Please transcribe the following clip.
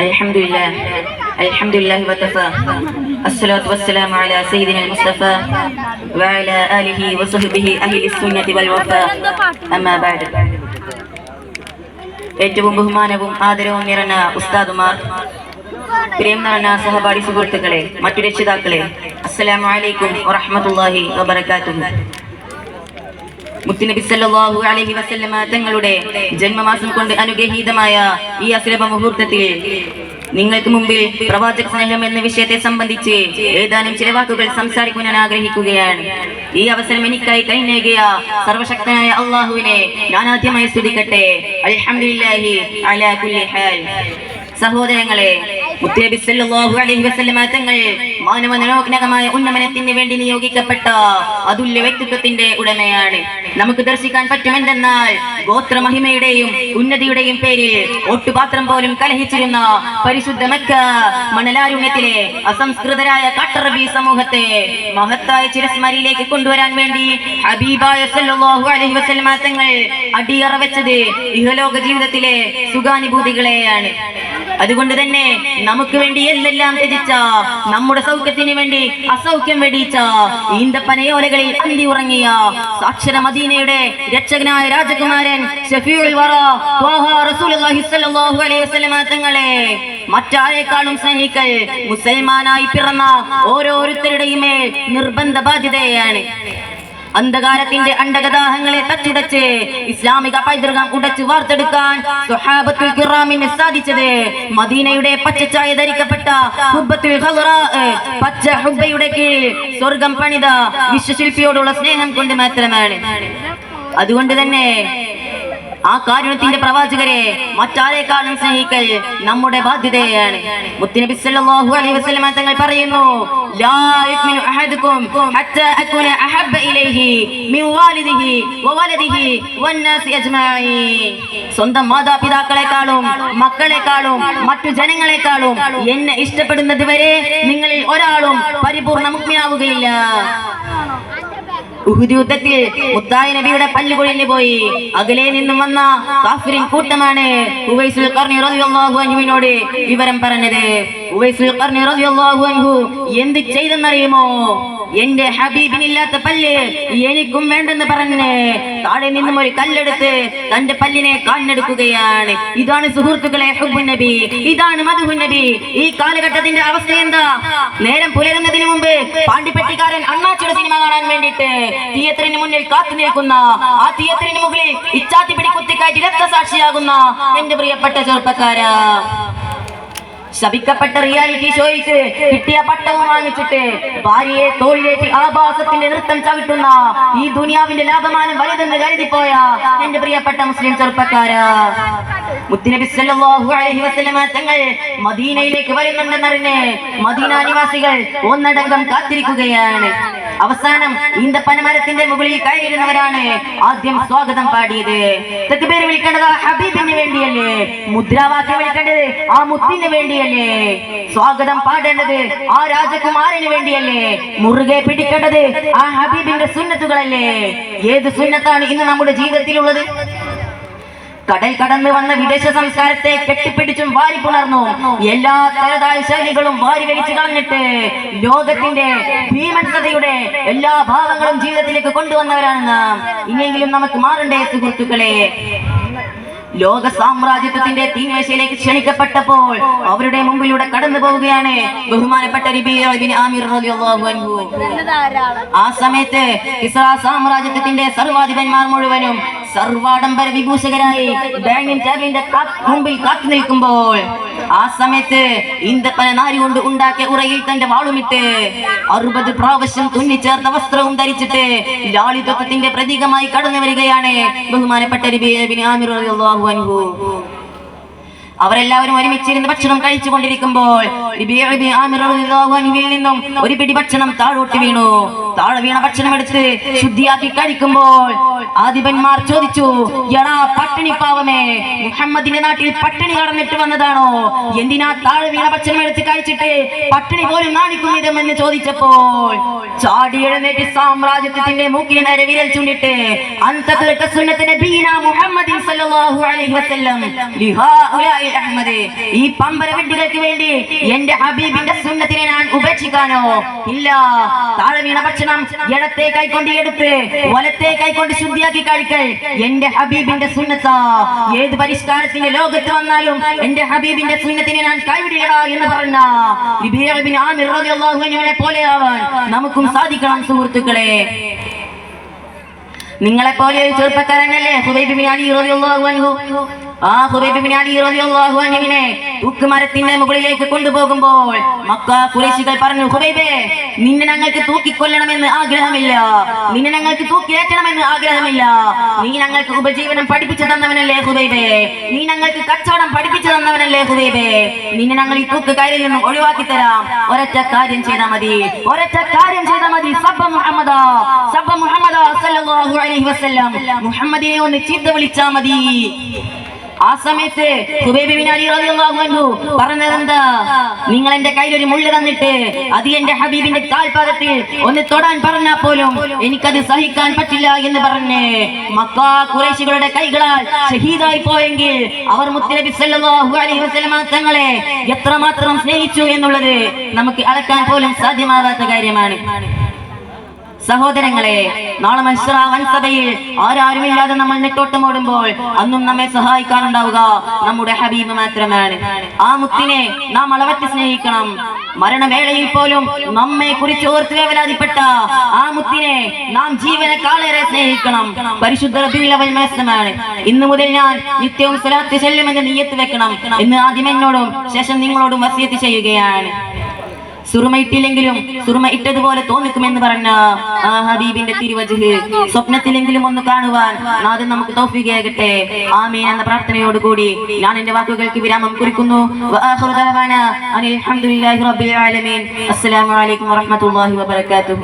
الحمد لله الحمد لله وكفى الصلاة والسلام على سيدنا المصطفى وعلى آله وصحبه أهل السنة والوفاء أما بعد ഏറ്റവും ബഹുമാനവും ആദരവും നിറഞ്ഞ ഉസ്താദുമാർ പ്രിയം നിറഞ്ഞ സഹപാഠി സുഹൃത്തുക്കളെ മറ്റു രക്ഷിതാക്കളെ അസ്സലാമു അലൈക്കും വറഹ്മത്തുള്ളാഹി വബറകാതുഹു മുത്തുനബി സല്ലല്ലാഹു അലൈഹി വസല്ലമ തങ്ങളുടെ ജന്മമാസം കൊണ്ട് അനുഗ്രഹീതമായ ഈ അസുലഭ മുഹൂർത്തത്തിൽ നിങ്ങൾക്ക് മുമ്പിൽ പ്രവാചക സ്നേഹം എന്ന വിഷയത്തെ സംബന്ധിച്ച് ഏതാനും ചില വാക്കുകൾ സംസാരിക്കാൻ ഞാൻ ആഗ്രഹിക്കുകയാണ്. ഈ അവസരം എനിക്കായി കൈനേകിയ സർവശക്തനായ അള്ളാഹുവിനെ ഞാൻ ആദ്യമായി സ്തുതിക്കട്ടെ. അലാ കുല്ലി ഹാൽ. സഹോദരങ്ങളെ തങ്ങൾ മാനവ മനോജ്ഞകമായ ഉന്നമനത്തിന് വേണ്ടി നിയോഗിക്കപ്പെട്ട അതുല്യ വ്യക്തിത്വത്തിന്റെ ഉടമയാണ്. നമുക്ക് ദർശിക്കാൻ പറ്റുമെന്തെന്നാൽ ഗോത്ര മഹിമയുടെയും ഉന്നതിയുടെയും പേരിൽ ഒട്ടുപാത്രം പോലും കലഹിച്ചിരുന്ന പരിശുദ്ധ മക്ക മണലാരുണ്യത്തിലെ അസംസ്കൃതരായ കട്ടറബി സമൂഹത്തെ മഹത്തായ ചിരസ്മരിയിലേക്ക് കൊണ്ടുവരാൻ വേണ്ടി ഹബീബായ സല്ലല്ലാഹു അലൈഹി വസല്ലമ തങ്ങൾ അടിയറ വെച്ചത് ഇഹലോക ജീവിതത്തിലെ സുഖാനുഭൂതികളെയാണ്. അതുകൊണ്ട് തന്നെ നമുക്ക് വേണ്ടി എന്തെല്ലാം ത്യജിച്ച നമ്മുടെ സൗഖ്യത്തിന് വേണ്ടി അസൗഖ്യം വെടിയിച്ച ഈന്തപ്പനയോലകളിൽ അന്തി ഉറങ്ങിയ സാക്ഷര മദീനയുടെ രക്ഷകനായ രാജകുമാരൻ തങ്ങളെ മറ്റാരെക്കാളും സ്നേഹിക്കൽ മുസൽമാനായി പിറന്ന ഓരോരുത്തരുടെയും മേൽ നിർബന്ധ ബാധ്യതയാണ് അന്ധകാരത്തിന്റെ അണ്ടകദാഹങ്ങളെ തച്ചുടച്ച് ഇസ്ലാമിക പൈതൃകം ഉടച്ചു വാർത്തെടുക്കാൻ സ്വഹാബത്തുൽ കിറാമിന് സാധിച്ചത് മദീനയുടെ പച്ചച്ചായ ധരിക്കപ്പെട്ട ഹുബ്ബത്തുൽ ഖളറാ, പച്ച ഹുബ്ബയുടെ കീഴിൽ സ്വർഗം പണിത വിശ്വശില്പിയോടുള്ള സ്നേഹം കൊണ്ട് മാത്രമാണ്. അതുകൊണ്ട് തന്നെ ആ കാരുണ്യത്തിന്റെ പ്രവാചകരെ മറ്റാരെക്കാളും സ്നേഹിക്കൽ നമ്മുടെ ബാധ്യതയാണ്. മുത്തുനബി സല്ലല്ലാഹു അലൈഹി വസല്ലമ തങ്ങൾ പറയുന്നു ലാ യുഅ്മിനു അഹദുക്കും ഹത്താ അകുന അഹബ്ബ ഇലൈഹി മിൻ വാലിദിഹി വവലദിഹി വന്നാസി അജ്മഈൻ. സ്വന്തം മാതാപിതാക്കളെക്കാളും മക്കളെക്കാളും മറ്റു ജനങ്ങളെക്കാളും എന്നെ ഇഷ്ടപ്പെടുന്നത് വരെ നിങ്ങളിൽ ഒരാളും പരിപൂർണ മുഗ്മിയാവുകയില്ല. യുദ്ധത്തിൽ മുത്തായ നബിയുടെ പല്ലുകൊഴിഞ്ഞു പോയി. അകലെ നിന്നും വന്ന കാഫിരിൻ കൂട്ടമാണ് ഉവൈസുൽ അൻഹുവിനോട് വിവരം പറഞ്ഞത്. ഉവൈസുൽ അൻഹു എന്ത് ചെയ്തെന്നറിയുമോ? എന്റെ ഹബീബിനില്ലാത്ത പല്ല് എനിക്കും വേണ്ടെന്ന് പറഞ്ഞ് താഴെ നിന്നും ഒരു കല്ലെടുത്ത് തന്റെ പല്ലിനെ കാണെടുക്കുകയാണ് ഇതാണ് സുഹൃത്തുക്കളെ നബി ഇതാണ് മധുഹുൻ നബി ഈ കാലഘട്ടത്തിന്റെ അവസ്ഥ എന്താ? നേരം പുലരുന്നതിന് മുമ്പ് പാണ്ടിപ്പെട്ടിക്കാരൻ അണ്ണാച്ചിയുടെ സിനിമ കാണാൻ വേണ്ടിയിട്ട് തിയേറ്ററിന് മുന്നിൽ കാത്തു നിൽക്കുന്ന ആ തിയേറ്ററിന് മുകളിൽ ഇച്ചാത്തി പിടി കുത്തിക്കാറ്റി രക്തസാക്ഷിയാകുന്ന എന്റെ പ്രിയപ്പെട്ട ചെറുപ്പക്കാരാ. ശപിക്കപ്പെട്ട റിയാലിറ്റി ഷോയിച്ച് കിട്ടിയ പട്ടവും വാങ്ങിച്ചിട്ട് ഭാര്യയെ തോളിലേക്ക് ആഭാസത്തിന്റെ നൃത്തം ചവിട്ടുന്ന ഈ ദുനിയാവിന്റെ ലാഭമാനം വലുതെന്ന് കരുതിപ്പോയ എന്റെ പ്രിയപ്പെട്ട മുസ്ലിം ചെറുപ്പക്കാരാ. മുത്തുനബി സല്ലല്ലാഹു അലൈഹി വസല്ലമ തങ്ങൾ മദീനയിലേക്ക് വരുന്നുണ്ടെന്നറിഞ്ഞ് മദീന നിവാസികൾ ഒന്നടങ്കം കാത്തിരിക്കുകയാണ്. അവസാനം ഇന്ത പനമരത്തിന്റെ മുകളിൽ കയറിയിരുന്നവരാണ് ആദ്യം സ്വാഗതം പാടിയത്. തെറ്റുപേര് വിളിക്കേണ്ടത് ഹബീബിന് വേണ്ടിയല്ലേ? മുദ്രാവാക്യം വിളിക്കേണ്ടത് ആ മുത്തിന് വേണ്ടിയല്ലേ? സ്വാഗതം പാടേണ്ടത് ആ രാജകുമാരന് വേണ്ടിയല്ലേ? മുറുകെ പിടിക്കേണ്ടത് ആ ഹബീബിന്റെ സുന്നത്തുകളല്ലേ? ഏത് സുന്നത്താണ് ഇന്ന് നമ്മുടെ ജീവിതത്തിലുള്ളത്? കടൽ കടന്നു വന്ന വിദേശ സംസ്കാരത്തെ കെട്ടിപ്പിടിച്ചും വാരി പുണർന്നു. എല്ലാ തരതായ ശൈലികളും വാരി വലിച്ചു കളഞ്ഞിട്ട് ലോകത്തിന്റെ ഭീമൻസതയുടെ എല്ലാ ഭാവങ്ങളും ജീവിതത്തിലേക്ക് കൊണ്ടുവന്നവരാണെന്ന് ഇനിയെങ്കിലും നമുക്ക് മാറണ്ടേ സുഹൃത്തുക്കളെ? ലോക സാമ്രാജ്യത്വത്തിന്റെ തീന്മേശയിലേക്ക് ക്ഷണിക്കപ്പെട്ടപ്പോൾ അവരുടെ മുമ്പിലൂടെ കടന്നു പോവുകയാണ് ബഹുമാനപ്പെട്ട ആ സമയത്ത് ഇസ്രാ സാമ്രാജ്യത്വത്തിന്റെ സർവാധിപന്മാർ മുഴുവനും സർവാഡംബര വിഭൂഷകരായി ഡൈനിങ് ടേബിളിന്റെ കാ- മുമ്പിൽ കാത്തു നിൽക്കുമ്പോൾ ആ സമയത്ത് ഈന്തപ്പന നാരി കൊണ്ട് ഉണ്ടാക്കിയ ഉറയിൽ തന്റെ വാളുമിട്ട് അറുപത് പ്രാവശ്യം തുന്നിച്ചേർത്ത വസ്ത്രവും ധരിച്ചിട്ട് ലാളിത്വത്തിന്റെ പ്രതീകമായി കടന്നു വരികയാണ് ബഹുമാനപ്പെട്ട അൻഹു. അവരെല്ലാവരും ഒരുമിച്ചിരുന്ന് ഭക്ഷണം കഴിച്ചു കൊണ്ടിരിക്കുമ്പോൾ നിന്നും ഒരു പിടി ഭക്ഷണം താഴോട്ട് വീണു. താഴെ വീണ ഭക്ഷണം എടുത്ത് ശുദ്ധിയാക്കി കഴിക്കുമ്പോൾ ആദിപന്മാർ ചോദിച്ചു എടാ പട്ടിണി പാവമേ മുഹമ്മദിന്റെ നാട്ടിൽ പട്ടിണി കടന്നിട്ട് വന്നതാണോ? എന്തിനാ താഴെ വീണ ഭക്ഷണം എടുത്ത് കഴിച്ചിട്ട് പട്ടിണി പോലും നാണിക്കുന്നിതമെന്ന് ചോദിച്ചപ്പോൾ ചാടി എഴുന്നേറ്റ് സാമ്രാജ്യത്തിന്റെ മൂക്കിന് നേരെ വിരൽ ചൂണ്ടിട്ട് ഈ പമ്പര വെട്ടികൾക്ക് വേണ്ടി എന്റെ ഹബീബിന്റെ സുന്നത്തിനെ ഞാൻ ഉപേക്ഷിക്കാനോ? ഇല്ല താഴെ വീണ ഭക്ഷണം ഇടത്തെ കൈകൊണ്ട് എടുത്ത് വലത്തെ കൈകൊണ്ട് ശുദ്ധിയാക്കി കഴിക്കൽ. എന്റെ ഹബീബിന്റെ സുന്നത്ത. ഏത് പരിഷ്കാരത്തിന്റെ ലോകത്ത് വന്നാലും എന്റെ ഹബീബിന്റെ സുന്നത്തിനെ ഞാൻ കൈവിടില്ലടാ എന്ന് പറഞ്ഞ. പോലെയാവാൻ നമുക്കും സാധിക്കണം സുഹൃത്തുക്കളെ. നിങ്ങളെ പോലെ ഒരു ചെറുപ്പക്കാരനല്ലേ? ഹുബൈബിൻ ബിൻ അലി ആ ഹുബൈബിൻ അലി തൂക്കുമരത്തിന്റെ മുകളിലേക്ക് കൊണ്ടുപോകുമ്പോൾ മക്ക കുറേശികൾ പറഞ്ഞു ഹുബൈബേ നിന്നെ ഞങ്ങൾക്ക് തൂക്കിക്കൊല്ലണമെന്ന് ആഗ്രഹമില്ല. നിന്നെ ഞങ്ങൾക്ക് തൂക്കിയേറ്റണമെന്ന് ആഗ്രഹമില്ല. നീ ഞങ്ങൾക്ക് ഉപജീവനം പഠിപ്പിച്ചു തന്നവനല്ലേ ഹുബൈബേ? നീ ഞങ്ങൾക്ക് കച്ചവടം പഠിപ്പിച്ചു തന്നവനല്ലേ ഹുബൈബേ? നിന്നെ ഞങ്ങൾ ഈ തൂക്ക് കാര്യത്തിൽ നിന്നും ഒഴിവാക്കി തരാം. ഒരൊറ്റ കാര്യം ചെയ്താൽ മതി. ഒരൊറ്റ കാര്യം ചെയ്താൽ മതി. സബ്ബ മുഹമ്മദ സബ്ബ മുഹമ്മദ സല്ലല്ലാഹു അലൈഹി വസല്ലം. മുഹമ്മദിനെ ഒന്ന് ചീത്ത വിളിച്ചാൽ മതി. ആ സമയത്ത് പറഞ്ഞതെന്താ? നിങ്ങൾ എന്റെ കയ്യിൽ ഒരു മുള്ള് തന്നിട്ട് അത് എന്റെ ഹബീബിന്റെ കാൽപാദത്തിൽ ഒന്ന് തൊടാൻ പറഞ്ഞാൽ പോലും എനിക്കത് സഹിക്കാൻ പറ്റില്ല എന്ന് പറഞ്ഞ് മക്കാ കുറേശികളുടെ കൈകളാൽ ഷഹീദായി പോയെങ്കിൽ അവർ മുത്തനബി സല്ലല്ലാഹു അലൈഹി തങ്ങളെ എത്രമാത്രം സ്നേഹിച്ചു എന്നുള്ളത് നമുക്ക് അളക്കാൻ പോലും സാധ്യമാകാത്ത കാര്യമാണ്. സഹോദരങ്ങളെ നാളെ മത്സര ആരാരും ഇല്ലാതെ നമ്മൾ നെട്ടോട്ടമോടുമ്പോൾ അന്നും നമ്മെ സഹായിക്കാറുണ്ടാവുക നമ്മുടെ ഹബീബ് മാത്രമാണ്. ആ മുത്തിനെ നാം അളവറ്റ് സ്നേഹിക്കണം. മരണവേളയിൽ പോലും നമ്മെ കുറിച്ച് ഓർത്ത് വേവലാതിപ്പെട്ട ആ മുത്തിനെ നാം ജീവനക്കാളേറെ സ്നേഹിക്കണം. പരിശുദ്ധ മാത്രമാണ് ഇന്ന് ഇന്നു മുതൽ ഞാൻ നിത്യവും സ്വലാത്ത് ചെല്ലുമെന്ന് നീയത്ത് വെക്കണം. എന്ന് ആദ്യം എന്നോടും ശേഷം നിങ്ങളോടും വസിയത്ത് ചെയ്യുകയാണ്. സുറുമ ഇട്ടില്ലെങ്കിലും സുറുമ ഇട്ടതുപോലെ തോന്നിക്കുമെന്ന് പറഞ്ഞ ആ ഹബീബിന്റെ തിരുവജുഹ് സ്വപ്നത്തിലെങ്കിലും ഒന്ന് കാണുവാൻ നാദം നമുക്ക് തോഫിക്കേകട്ടെ ആമീൻ എന്ന പ്രാർത്ഥനയോടുകൂടി ഞാൻ എന്റെ വാക്കുകൾക്ക് വിരാമം കുറിക്കുന്നു. അസ്സലാമു അലൈക്കും വറഹ്മത്തുള്ളാഹി വബറകാതുഹു.